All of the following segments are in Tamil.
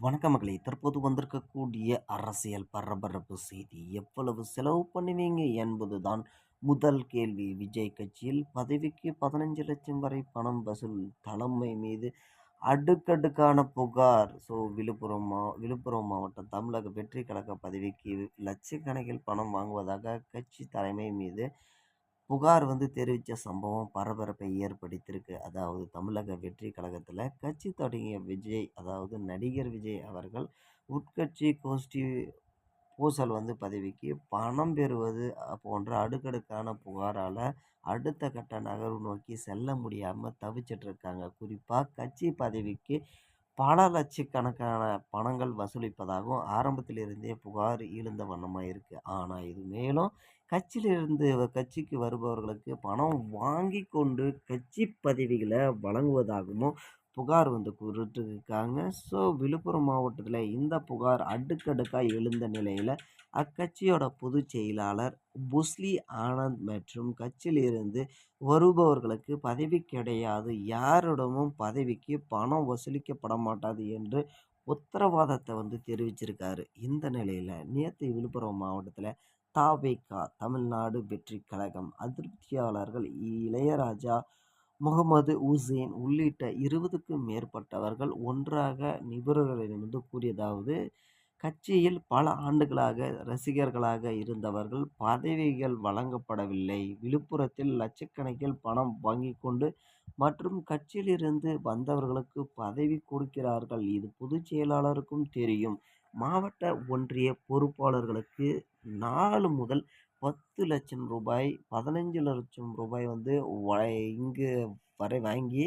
வணக்க மகளே. தற்போது வந்திருக்கக்கூடிய அரசியல் பரபரப்பு செய்தி எவ்வளவு செலவு பண்ணுவீங்க என்பதுதான் முதல் கேள்வி. விஜய் கட்சியில் பதவிக்கு பதினஞ்சு லட்சம் வரை பணம் வசூல் தலைமை மீது அடுக்கடுக்கான புகார். ஸோ விழுப்புரம் மா விழுப்புரம் மாவட்டம் தமிழக வெற்றி கழக பதவிக்கு லட்சக்கணக்கில் பணம் வாங்குவதாக கட்சி தலைமை மீது புகார் வந்து தெரிவித்த சம்பவம் பரபரப்பை ஏற்படுத்தியிருக்கு. அதாவது தமிழக வெற்றி கழகத்தில் கட்சி தொடங்கிய விஜய் அதாவது நடிகர் விஜய் அவர்கள் உட்கட்சி கோஷ்டி பூசல் வந்து பதவிக்கு பணம் பெறுவது போன்ற அடுக்கடுக்கான புகாரால் அடுத்த கட்ட நகர்வு நோக்கி செல்ல முடியாமல் தவிச்சிட்ருக்காங்க குறிப்பாக கட்சி பதவிக்கு பல லட்சக்கணக்கான பணங்கள் வசூலிப்பதாகவும் ஆரம்பத்திலிருந்தே புகார் எழுந்த வண்ணமாக இருக்குது ஆனால் இது மேலும் கட்சியிலிருந்து கட்சிக்கு வருபவர்களுக்கு பணம் வாங்கி கொண்டு கட்சி பதவிகளை வழங்குவதாகவும் புகார் வந்து கூறிட்டுருக்காங்க ஸோ விழுப்புரம் மாவட்டத்தில் இந்த புகார் அடுக்கடுக்காக எழுந்த நிலையில் அக்கட்சியோட பொதுச் செயலாளர் புஸ்லி ஆனந்த் மற்றும் கட்சியிலிருந்து வருபவர்களுக்கு பதவி கிடையாது. யாரிடமும் பதவிக்கு பணம் வசூலிக்கப்பட மாட்டாது என்று உத்தரவாதத்தை வந்து தெரிவிச்சிருக்காரு. இந்த நிலையில் நேற்று விழுப்புரம் மாவட்டத்தில் தாவேகா தமிழ்நாடு வெற்றி கழகம் அதிருப்தியாளர்கள் இளையராஜா முகமது உசேன் உள்ளிட்ட இருபதுக்கும் மேற்பட்டவர்கள் ஒன்றாக நிபுணர்களிடமிருந்து கூறியதாவது கட்சியில் பல ஆண்டுகளாக ரசிகர்களாக இருந்தவர்கள் பதவிகள் வழங்கப்படவில்லை. விழுப்புரத்தில் லட்சக்கணக்கில் பணம் வாங்கி கொண்டு மற்றும் கட்சியிலிருந்து வந்தவர்களுக்கு பதவி கொடுக்கிறார்கள். இது பொதுச் செயலாளருக்கும் தெரியும். மாவட்ட ஒன்றிய பொறுப்பாளர்களுக்கு நாலு முதல் பத்து லட்சம் ரூபாய் பதினஞ்சு லட்சம் ரூபாய் வந்து இங்கு வரை வாங்கி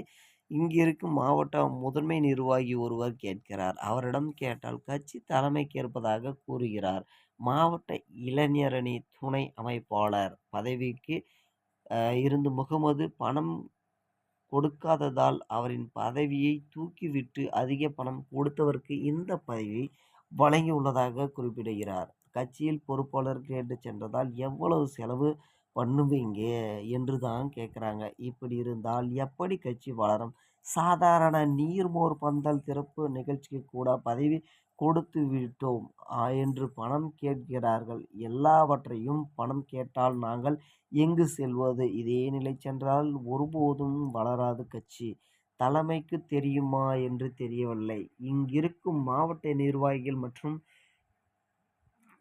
இங்கு இருக்கும் மாவட்ட முதன்மை நிர்வாகி ஒருவர் கேட்கிறார். அவரிடம் கேட்டால் கட்சி தலைமைக்கு இருப்பதாக கூறுகிறார். மாவட்ட இளைஞரணி துணை அமைப்பாளர் பதவிக்கு இருந்து முகமது பணம் கொடுக்காததால் அவரின் பதவியை தூக்கிவிட்டு அதிக பணம் கொடுத்தவருக்கு இந்த பதவியை வழங்கியுள்ளதாக குறிப்பிடுகிறார். கட்சியில் பொறுப்பாளர் கேட்டு சென்றதால் எவ்வளவு செலவு பண்ணுவீங்க? என்று தான் கேட்குறாங்க. இப்படி இருந்தால் எப்படி கட்சி வளரும்? சாதாரண நீர்மோர் பந்தல் திறப்பு நிகழ்ச்சிக்கு கூட பதவி கொடுத்து விட்டோம். என்று பணம் கேட்கிறார்கள். எல்லாவற்றையும் பணம் கேட்டால் நாங்கள் எங்கு செல்வது? இதே நிலை சென்றால் ஒருபோதும் வளராது கட்சி. தலைமைக்கு தெரியுமா? என்று தெரியவில்லை. இங்கிருக்கும் மாவட்ட நிர்வாகிகள் மற்றும்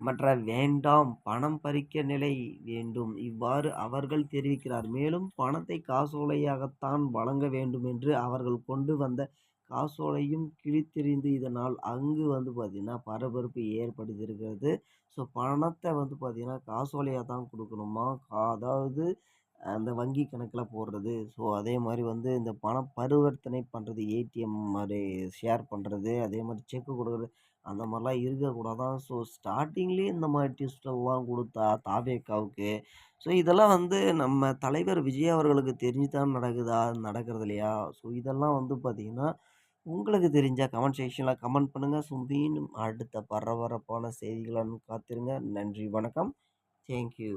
மற்ற வேண்டாம் பணம் பறிக்க நிலை வேண்டும். இவ்வாறு அவர்கள் தெரிவிக்கிறார். மேலும் பணத்தை காசோலையாகத்தான் வழங்க வேண்டும் என்று அவர்கள் கொண்டு வந்த காசோலையும் கிழித்தெறிந்து இதனால் அங்கு வந்து பார்த்திங்கன்னா பரபரப்பு ஏற்படுத்தியிருக்கிறது. ஸோ பணத்தை வந்து பார்த்திங்கன்னா காசோலையாக தான் கொடுக்கணுமா? அதாவது அந்த வங்கி கணக்கில் போடுறது. ஸோ அதே மாதிரி வந்து இந்த பணம் பரிவர்த்தனை பண்ணுறது ஏடிஎம் மாதிரி ஷேர் பண்ணுறது அதே மாதிரி செக்கு கொடுக்குறது. அந்த மாதிரிலாம் இருக்கக்கூடாதான் ஸோ ஸ்டார்டிங்லேயே இந்த மாதிரி டிஸ்டெல்லாம் கொடுத்தா தாவேக்காவுக்கு. ஸோ இதெல்லாம் வந்து நம்ம தலைவர் விஜய் அவர்களுக்கு தெரிஞ்சு தான் நடக்குதா? நடக்கிறது இல்லையா? ஸோ இதெல்லாம் வந்து பார்த்திங்கன்னா உங்களுக்கு தெரிஞ்சால் கமெண்ட் செக்ஷனில் கமெண்ட் பண்ணுங்கள் ஸோ மீண்டும் அடுத்த பரபரப்பான செய்திகளான்னு காத்திருங்க. நன்றி வணக்கம். தேங்க்யூ.